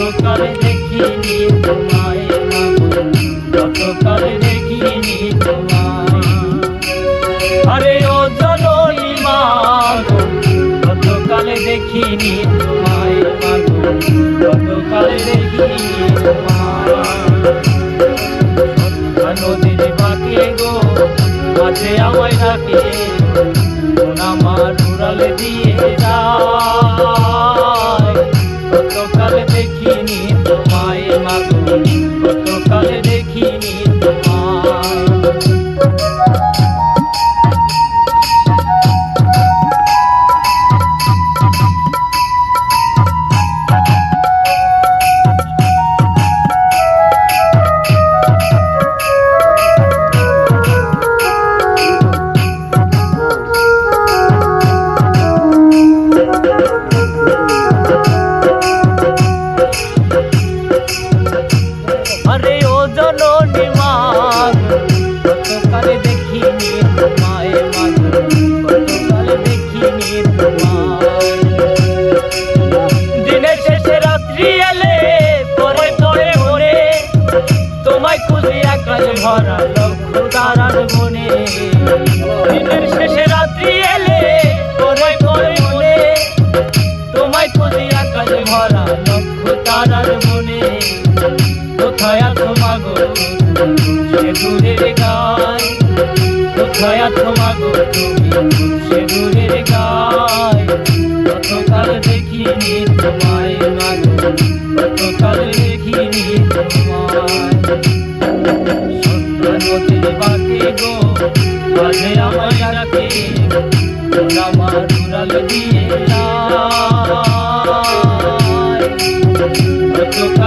কতকাল দেখিনি তোমায় মাগো কতকাল দেখিনি তোমায়। আরে ও জননী মাগো কতকাল দেখিনি তোমায় মাগো কতকাল দেখিনি তোমায়। নদীর বাঁকে গো, মাঝে আমায় ডাকে মন আমার উড়াল দিয়ে যায় ও জননী মা কতকালে দেখিনি তোমায় মাগো কতকালে দেখিনি তোমায়। দিনের শেষে রাত্রি এলে, পরে পরে মনে, তোমায় খুঁজে আকাশ ভরা লক্ষ তারার মনে দিনের শেষে রাত্রি এলে, পরে পরে মনে, তোমায় তারার মনে কোথায় আছো মাগো? সে দূরের গায়, কোথায় আছো মাগো? তুমি সে দূরের গায় কতকাল দেখিনি তোমায় মাগো কতকাল দেখিনি তোমায়। সন্ধ্যা নদীর বাঁকে গো মাঝে আমায় উড়াল দিয়ে কতকাল